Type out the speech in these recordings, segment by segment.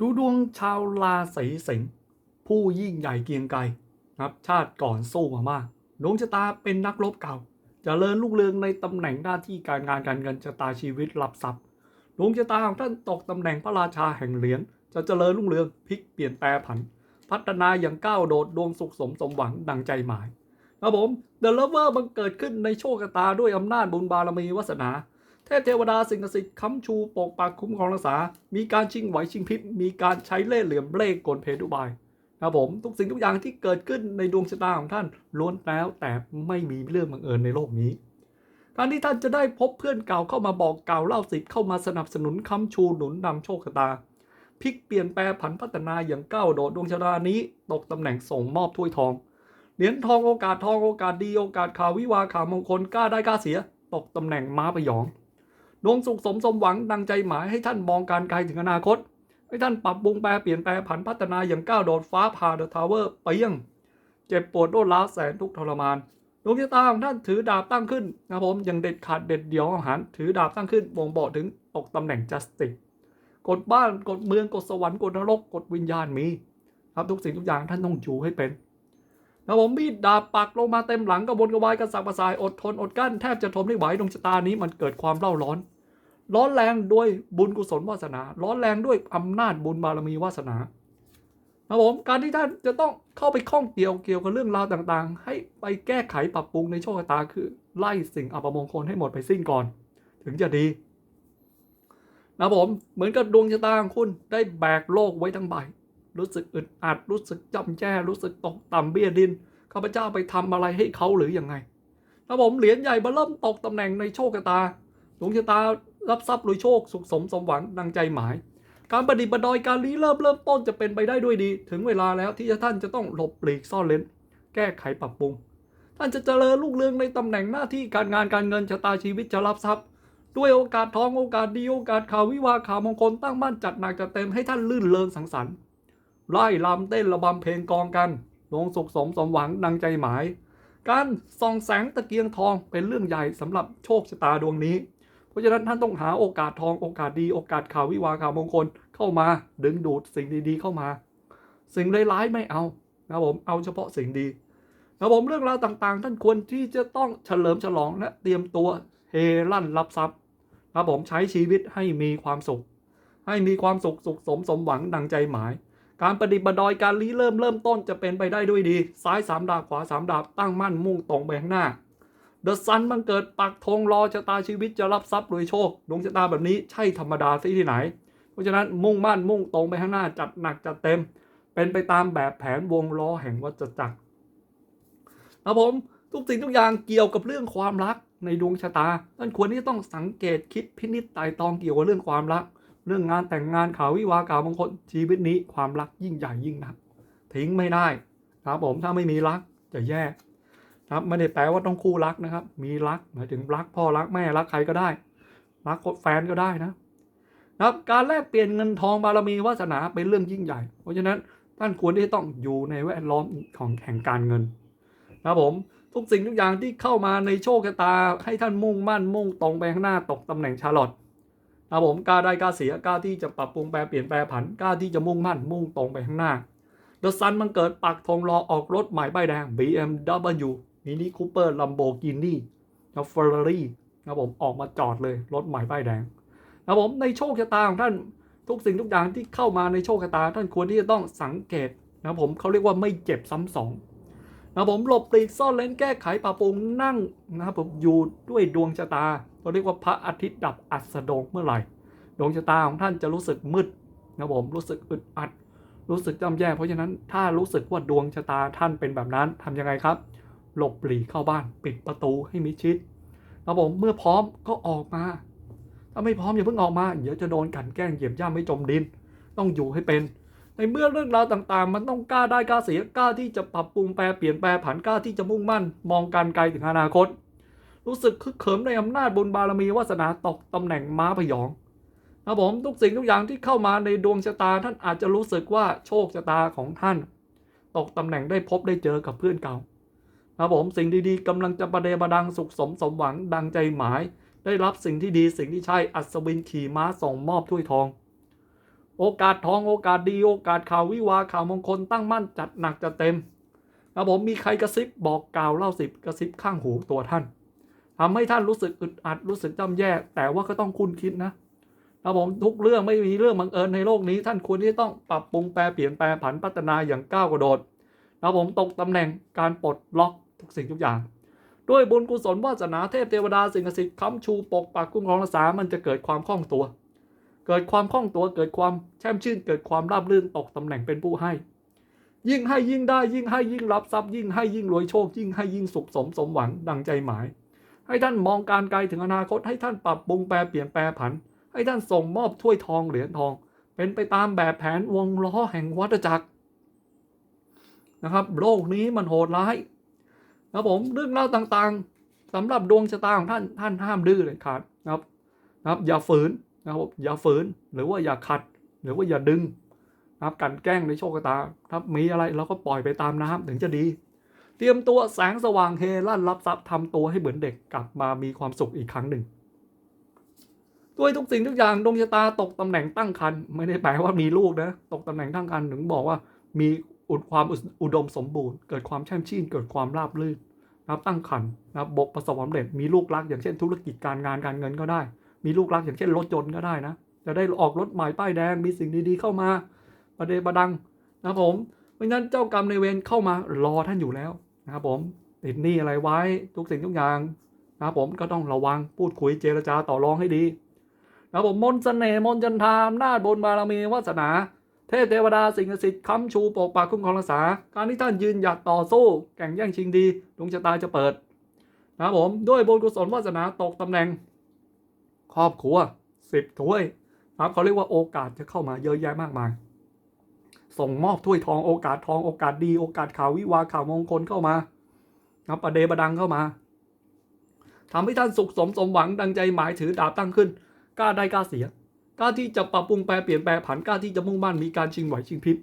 ดูดวงชาวราศีสิงห์ผู้ยิ่งใหญ่เกียงไกรนะครับชาติก่อนสู้มามากดวงชะตาเป็นนักรบเก่าจเจริญรุ่งเรืองในตำแหน่งหน้าที่การงานการเงินชะตาชีวิตรับทรัพย์ดวงชะตาของท่านตกตำแหน่งพระราชาแห่งเหรียญจะเจริญรุ่งเรืองพลิกเปลี่ยนแปลผัน พัฒนาอย่างก้าวโดดดวงสุขสมสมหวังดังใจหมายครับผมเดอะเลเวอร์มันเกิดขึ้นในโชคชะตาด้วยอำนาจบุญบารมีวาสนา เทพเทวดาสิ่งศักดิ์สิทธิ์ค้ำชูปกปักคุ้มครองรักษา มีการชิงไหวชิงพริบ มีการใช้เล่ห์เหลี่ยมเล่ห์กลเพทุบายนะครับผมทุกสิ่งทุกอย่างที่เกิดขึ้นในดวงชะตาของท่านล้วนแล้วแต่ไม่มีเรื่องบังเอิญในโลกนี้ การที่ท่านจะได้พบเพื่อนเก่าเข้ามาบอกกล่าวเล่าสิทธิ์เข้ามาสนับสนุนค้ำชูหนุนนำโชคชะตาพลิกเปลี่ยนแปลผันพัฒนาอย่างก้าวโดดดวงชะตานี้ ตกตำแหน่งส่งมอบถ้วยทองเหรียญทองโอกาสทองโอกาสดีโอกาสข่าววิวาข่าวมงคลกล้าได้กล้าเสีย ตกตำแหน่งม้าพยอง ดวงสุขสมสมหวังดังใจหมายให้ท่านมองการไกลถึงอนาคต ให้ท่านปรับปรุงแปลเปลี่ยนแปลผันพัฒนาอย่างก้าวโดดฟ้าผ่าเดอะทาวเวอร์ไปยังเจ็บปวดโดนล้าวแสนทุกทรมานดวงชะตาของท่านถือดาบตั้งขึ้นนะผมอย่างเด็ดขาดเด็ดเดี่ยวอาหารถือดาบตั้งขึ้นบ่งบอกถึงตกตำแหน่งจัสติกกฎบ้านกฎเมืองกฎสวรรค์กฎนรกกฎวิญญาณมี ครับทุกสิ่งทุกอย่างท่านต้องอยู่ให้เป็น นะผมมีดดาบปักลงมาเต็มหลังกระวนกระวายกระสับกระส่ายอดทนอดกั้นแทบจะทนไม่ไหวดวงชะตานี้มันเกิดความเล่าร้อน ร้อนแรงด้วยบุญกุศลวาสนา ร้อนแรงด้วยอำนาจบุญบารมีวาสนานะผมการที่ท่านจะต้องเข้าไปข้องเกี่ยวเกี่ยวกับเรื่องราวต่างๆ ให้ไปแก้ไขปรับปรุงในโชคชะตาคือ ไล่สิ่งอัปมงคลให้หมดไปสิ้นก่อน ถึงจะดีนะผมเหมือนกับดวงชะตาของคุณได้แบกโลกไว้ทั้งใบ รู้สึกอึดอัดรู้สึกจำแจ้รู้สึกตกต่ำเบี้ยดินข้าพเจ้าไปทำอะไรให้เขาหรือยังไงนะผมเหรียญใหญ่มาเริ่มตกตำแหน่งในโชคชะตาดวงชะตารับทรัพย์รวยโชคสุขสมสมหวังดังใจหมาย การประดิษฐ์ประดอยการลีเริ่มเริ่มต้นจะเป็นไปได้ด้วยดี ถึงเวลาแล้วที่ท่านจะต้องหลบหลีกซ่อนเลนแก้ไขปรับปรุง ท่านจะเจริญรุ่งเรืองในตำแหน่งหน้าที่การงานการเงินชะตาชีวิตจะรับทรัพย์ ด้วยโอกาสทองโอกาสดีโอกาสข่าววิวาข่าวมงคลตั้งบ้านจัดหนักจัดเต็มให้ท่านลื่นเริงสังสรรค์ ไล่ลำเต้นระบำเพลงกองกันลงสุขสมสมหวังดังใจหมาย การส่องแสงตะเกียงทองเป็นเรื่องใหญ่สำหรับโชคชะตาดวงนี้ เพราะฉะนั้นท่านต้องหาโอกาสทองโอกาสดีโอกาสข่าววิวาข่าวมงคลเข้ามาดึงดูดสิ่งดีๆเข้ามา สิ่งร้ายๆไม่เอานะผมเอาเฉพาะสิ่งดีนะผมเรื่องราวต่างๆ ท่านควรที่จะต้องเฉลิมฉลองและเตรียมตัวเฮลั่นรับทรัพย์นะผมใช้ชีวิตให้มีความสุข ให้มีความสุขสุขสมสมหวังดังใจหมาย การประดิษฐ์ประดอยการลี้เริ่มเริ่มต้นจะเป็นไปได้ด้วยดี ซ้ายสามดาบขวาสามดาบตั้งมั่นมุ่งตรงไปข้างหน้าเดอะซันบังเกิดปักธงรอชะตาชีวิตจะรับทรัพย์รวยโชคดวงชะตาแบบนี้ใช่ธรรมดาที่ที่ไหน เพราะฉะนั้นมุ่งมั่นมุ่งตรงไปข้างหน้าจัดหนักจัดเต็ม เป็นไปตามแบบแผนวงล้อแห่งวัฏจักรครับผมทุกสิ่งทุกอย่างเกี่ยวกับเรื่องความรักในดวงชะตาท่านควรที่จะต้องสังเกตคิดพินิจไตรตรองเกี่ยวกับเรื่องความรัก เรื่องงานแต่งงานข่าววิวาข่าวมงคลชีวิตนี้ความรักยิ่งใหญ่ยิ่งหนัก ทิ้งไม่ได้ครับผมถ้าไม่มีรักจะแย่ครับไม่ได้แปลว่าต้องคู่รักนะครับ มีรักหมายถึงรักพ่อรักแม่รักใครก็ได้ รักแฟนก็ได้นะนะครับการแลกเปลี่ยนเงินทองบารมีวาสนาเป็นเรื่องยิ่งใหญ่ เพราะฉะนั้นท่านควรที่จะต้องอยู่ในแวดล้อมของแห่งการเงินนะครับผมทุกสิ่งทุกอย่างที่เข้ามาในโชคชะตาให้ท่านมุ่งมั่นมุ่งตรงไปข้างหน้าตกตำแหน่งชาร์ลอต นะครับผมกล้าได้กล้าเสียกล้าที่จะปรับปรุงแปลเปลี่ยนแปลผันกล้าที่จะมุ่งมั่นมุ่งตรงไปข้างหน้าเดอะซันมันเกิดปักธงรอออกรถใหม่ป้ายแดง BMW Mini Cooper Lamborghini แล้ว Ferrari นะครับผมออกมาจอดเลยรถใหม่ป้ายแดงนะครับผมในโชคชะตาของท่านทุกสิ่งทุกอย่างที่เข้ามาในโชคชะตา ท่านควรที่จะต้องสังเกตนะครับผมเขาเรียกว่าไม่เจ็บซ้ำสองนะครับผมหลบปลีกซ่อนเลนแก้ไขปรับปรุงนั่งนะครับผมอยู่ด้วยดวงชะตา เราเรียกว่าพระอาทิตย์ดับอัสดงเมื่อไหร่ดวงชะตาของท่านจะรู้สึกมืดนะผมรู้สึกอึดอัด รู้สึกจำแย่เพราะฉะนั้นถ้ารู้สึกว่าดวงชะตาท่านเป็นแบบนั้นทำยังไงครับ หลบปลีเข้าบ้านปิดประตูให้มิชิดนะผมเมื่อพร้อมก็ออกมา ถ้าไม่พร้อมอย่าเพิ่งออกมา เดี๋ยวจะโดนกันแกล้งเหยียบย่ำไม่จมดิน ต้องอยู่ให้เป็น ในเมื่อเรื่องราวต่างๆ มันต้องกล้าได้กล้าเสียกล้าที่จะปรับปรุงแปลเปลี่ยนแปลผันกล้าที่จะมุ่งมั่น มองการไกลถึงอนาคต รู้สึกคึกเขิมในอำนาจบุญบารมีวาสนาตกตำแหน่งม้าพยองนะผมทุกสิ่งทุกอย่างที่เข้ามาในดวงชะตาท่านอาจจะรู้สึกว่าโชคชะตาของท่าน ตกตำแหน่งได้พบได้เจอกับเพื่อนเก่านะผมสิ่งดีๆกำลังจะประเดประดังสุขสมสมหวังดังใจหมาย ได้รับสิ่งที่ดีสิ่งที่ใช่อัศวินขี่ม้าส่งมอบถ้วยทอง โอกาสทองโอกาสดีโอกาสข่าววิวาข่าวมงคลตั้งมั่นจัดหนักจัดเต็มครับผมมีใครกระซิบบอกกล่าวเล่าสิบกระซิบข้างหูตัวท่าน ทำให้ท่านรู้สึกอึดอัดรู้สึกจำแย่ แต่ว่าก็ต้องคุณคิดนะครับผมทุกเรื่องไม่มีเรื่องบังเอิญในโลกนี้ ท่านควรที่ต้องปรับปรุงแปลเปลี่ยนแปลผันพัฒนาอย่างก้าวกระโดดครับผมตกตำแหน่งการปลดล็อกทุกสิ่งทุกอย่าง ด้วยบุญกุศลวาสนาเทพเทวดาสิ่งศักดิ์สิทธิ์ค้ำชูปกปักคุ้มครองรักษา มันจะเกิดความคล่องตัว เกิดความคล่องตัวเกิดความแช่มชื่น เกิดความราบรื่นตกตำแหน่งเป็นผู้ให้ ยิ่งให้ยิ่งได้ยิ่งให้ยิ่งรับทรัพย์ยิ่งให้ยิ่งรวยโชค ยิ่งให้ยิ่งสุขสมสมหวังดังใจหมาย ให้ท่านมองการไกลถึงอนาคตให้ท่านปรับปรุงแปลเปลี่ยนแปลผัน ให้ท่านส่งมอบถ้วยทองเหรียญทอง เป็นไปตามแบบแผนวงล้อแห่งวัฏจักรนะครับโลกนี้มันโหดร้ายนะผมเรื่องเล่าต่างๆสำหรับดวงชะตาของท่านท่านห้ามดื้อเลยขาดนะครับนะครับ อย่าฝืนนะครับอย่าฝืนหรือว่าอย่าขัด หรือว่าอย่าดึงนะครับกันแกล้งในโชคชะตาครับมีอะไรเราก็ปล่อยไปตามน้ำถึงจะดี เตรียมตัวแสงสว่างเฮลั่นรับทรัพย์ทำตัวให้เหมือนเด็กกลับมามีความสุขอีกครั้งหนึ่งด้วยทุกสิ่งทุกอย่างดวงชะตาตกตำแหน่งตั้งครรภ์ไม่ได้แปลว่ามีลูกนะ ตกตำแหน่งตั้งครรภ์ถึงบอกว่ามีอุดความอุดมสมบูรณ์ เกิดความแช่มชื่น เกิดความราบรื่นนะครับตั้งครรภ์นะครับบกประสบความสำเร็จมีลูกรักอย่างเช่น ธุรกิจการงานการเงินก็ได้ มีลูกรักอย่างเช่นรถยนต์ก็ได้นะ จะได้ออกรถใหม่ป้ายแดงมีสิ่งดีๆเข้ามาประเดประดังนะครับผมเพราะฉะนั้นเจ้ากรรมในเวรเข้ามารอท่านอยู่แล้ว นะครับผมติดหนี้อะไรไว้ทุกสิ่งทุกอย่างนะครับผมก็ต้องระวังพูดคุยเจรจาต่อรองให้ดีนะครับผมมนเสน่ห์มนจันทราอำนาจบนบารมีวาสนาเทพเทวดาสิ่งศักดิ์สิทธิ์ค้ำชูปกปักคุ้มครองรักษา การที่ท่านยืนหยัดต่อสู้ แข่งแย่งชิงดีดวงชะตาจะเปิด นะครับผมด้วยบุญกุศลวาสนาตกตำแหน่ง ครอบครัวสิบถ้วยนะครับเขาเรียกว่าโอกาสจะเข้ามาเยอะแยะมากมาย ส่งมอบถ้วยทองโอกาสทองโอกาสดีโอกาสข่าววิวาข่าวมงคลเข้ามานะครับประเดประดังเข้ามาทำให้ท่านสุขสมสมหวังดังใจหมายถือดาบตั้งขึ้นกล้าได้กล้าเสียกล้าที่จะปรับปรุงแปลเปลี่ยนแปลผันกล้าที่จะมุ่งมั่นมีการชิงไหวชิงพริบ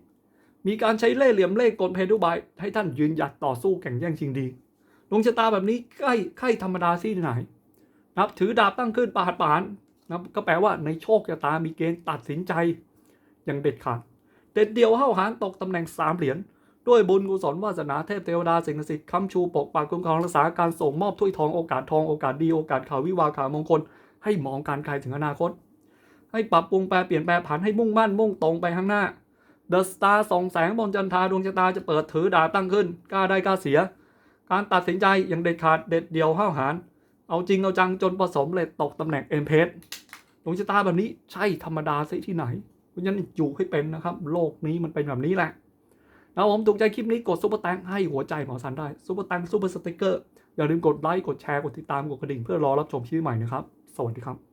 มีการใช้เล่ห์เหลี่ยมเล่ห์กลเพดุบาย ให้ท่านยืนหยัดต่อสู้แข่งแย่งชิงดีดวงชะตาแบบนี้ใกล้ใกล้ธรรมดาที่ไหนนะครับถือดาบตั้งขึ้นปาดปานนะครับก็แปลว่าในโชคชะตามีเกณฑ์ตัดสินใจอย่างเด็ดขาด เด็ดเดียวเข้าหางตกตำแหน่งสามเหรียญด้วยบุญกุศลวาสนาเทพเทวดาสิ่งศักดิ์สิทธิ์ค้ำชูปกปักคุ้มครองรักษาการส่งมอบถ้วยทองโอกาสทองโอกาสดีโอกาสข่าววิวาข่าวมงคล ให้มองการไกลถึงอนาคต ให้ปรับปรุงแปลเปลี่ยนแปลผันให้มุ่งมั่นมุ่งตรงไปข้างหน้าเดอะสตาร์ส่องแสงบนจันทราดวงชะตาจะเปิดถือดาบตั้งขึ้นกล้าได้กล้าเสีย การตัดสินใจอย่างเด็ดขาดเด็ดเดียวห้าวหาญเอาจริงเอาจังจนผสมเลยตกตำแหน่งเอ็มเพสดวงชะตาแบบนี้ใช่ธรรมดาซิที่ไหน เพราะฉะนั้นอยู่ให้เป็นนะครับ โลกนี้มันเป็นแบบนี้แหละนะผมถูกใจคลิปนี้กดซุปเปอร์แตงให้หัวใจหมอสันได้ซุปเปอร์แตงซุปเปอร์สติ๊กเกอร์อย่าลืมกดไลค์กดแชร์กดติดตามกดกระดิ่งเพื่อรอรับชมคลิปใหม่นะครับ สวัสดีครับ